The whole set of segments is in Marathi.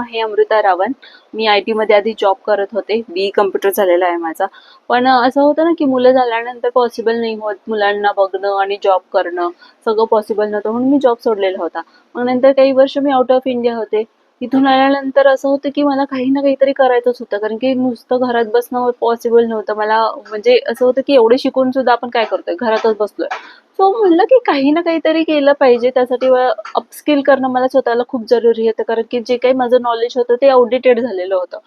आहे अमृता रावण. मी आय टीमध्ये आधी जॉब करत होते. बी कम्प्युटर झालेला आहे माझा. पण असं होतं ना की मुलं झाल्यानंतर पॉसिबल नाही होत मुलांना बघणं आणि जॉब करणं. सगळं पॉसिबल नव्हतं. म्हणून मी जॉब सोडलेला होता. मग नंतर काही वर्ष मी आउट ऑफ इंडिया होते. तिथून आल्यानंतर असं होतं की मला काही ना काहीतरी करायचंच होतं. कारण की नुसतं घरात बसणं पॉसिबल नव्हतं. मला म्हणजे असं होतं की एवढे शिकून सुद्धा आपण काय करतोय? घरातच बसलोय. सो म्हणलं की काही ना काहीतरी केलं पाहिजे. त्यासाठी अपस्किल करणं मला स्वतःला खूप जरुरी होतं. कारण की जे काही माझं नॉलेज होतं ते आउटडेटेड झालेलं होतं.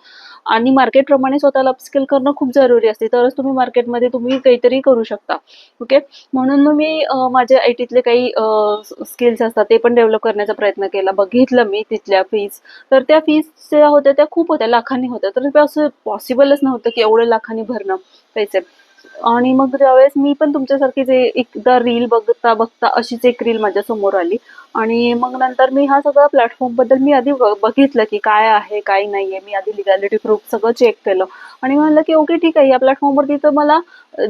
आणि मार्केटप्रमाणे स्वतःला अपस्किल करणं खूप जरुरी असते. तरच तुम्ही मार्केटमध्ये तुम्ही काहीतरी करू शकता. ओके म्हणून मग मी माझ्या आय टीतले काही स्किल्स असतात ते पण डेव्हलप करण्याचा प्रयत्न केला. बघितलं मी तिथल्या फीज तर त्या फीज ज्या होत्या त्या खूप होत्या. लाखांनी होत्या. तर असं पॉसिबलच नव्हतं की एवढं लाखांनी भरणं पैसे. आणि मग ज्यावेळेस मी पण तुमच्यासारखी जे एकदा रील बघता बघता अशीच एक रील माझ्यासमोर आली. आणि मग नंतर मी हा सगळा प्लॅटफॉर्मबद्दल मी आधी बघितलं की काय आहे काय नाहीये. मी आधी लिगॅलिटी प्रूफ सगळं चेक केलं. आणि म्हणलं की ओके ठीक आहे. या प्लॅटफॉर्मवरती तर मला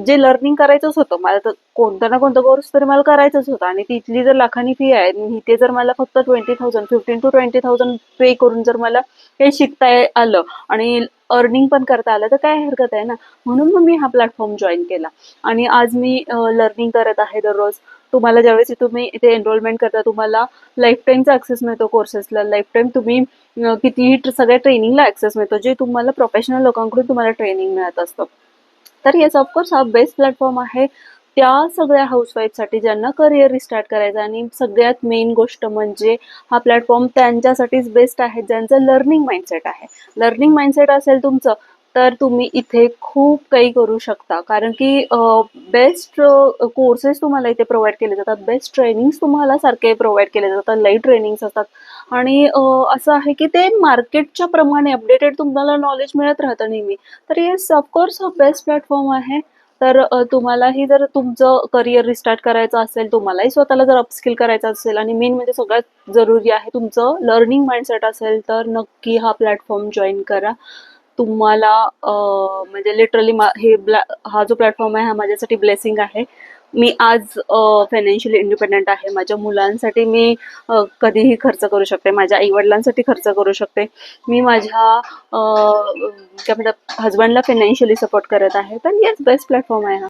जे लर्निंग करायचंच होतं मला तर कोणता ना कोणता कोर्स तरी मला करायचंच होता. आणि तिथली जर लाखांनी फी आहे आणि इथे जर मला फक्त twenty thousand fifteen to twenty thousand pay करून जर मला काही शिकता आलं आणि अर्निंग पण करता आलं तर काय हरकत आहे ना? म्हणून मग मी हा प्लॅटफॉर्म जॉईन केला. आणि आज मी लर्निंग करत आहे दररोज. तुम्हाला ज्यावेळेस तुम्ही इथे एनरोलमेंट करता तुम्हाला लाईफ टाईमचा ॲक्सेस मिळतो कोर्सेसला लाईफ टाईम तुम्ही कितीही सगळ्या ट्रेनिंगला ॲक्सेस मिळतो जे तुम्हाला प्रोफेशनल लोकांकडून तुम्हाला ट्रेनिंग मिळत असतं. तर येस ऑफकोर्स हा बेस्ट प्लॅटफॉर्म आहे. त्या सगळ्या हाऊसवाईफसाठी ज्यांना करिअर रिस्टार्ट करायचं आणि सगळ्यात मेन गोष्ट म्हणजे हा प्लॅटफॉर्म त्यांच्यासाठीच बेस्ट आहे ज्यांचं लर्निंग माइंडसेट आहे. लर्निंग माइंडसेट असेल तुमचं तर तुम्ही इथे खूप काही करू शकता. कारण की बेस्ट कोर्सेस तुम्हाला इथे प्रोव्हाइड केले जातात. बेस्ट ट्रेनिंग्स तुम्हाला सारखे प्रोव्हाइड केले जातात. लाइट ट्रेनिंग्स असतात. आणि असं आहे की ते मार्केटच्या प्रमाणे अपडेटेड तुम्हाला नॉलेज मिळत राहतं नेहमी. तर येस ऑफकोर्स हा बेस्ट प्लॅटफॉर्म आहे. तर तुम्हालाही जर तुमचं करिअर रिस्टार्ट करायचं असेल तुम्हालाही स्वतःला जर अपस्किल करायचं असेल आणि मेन म्हणजे सगळ्यात जरुरी आहे तुमचं लर्निंग माइंडसेट असेल तर नक्की हा प्लॅटफॉर्म जॉईन करा. तुम्हाला म्हणजे लिटरली हे हा जो प्लॅटफॉर्म आहे हा माझ्यासाठी ब्लेसिंग आहे. मी आज फायनान्शियली इंडिपेंडंट आहे. माझ्या मुलांसाठी मी कधीही खर्च करू शकते. माझ्या आईवडिलांसाठी खर्च करू शकते. मी माझ्या काय म्हणतात हजबंडला फायनान्शियली सपोर्ट करत आहे. तर येस बेस्ट प्लॅटफॉर्म आहे हा.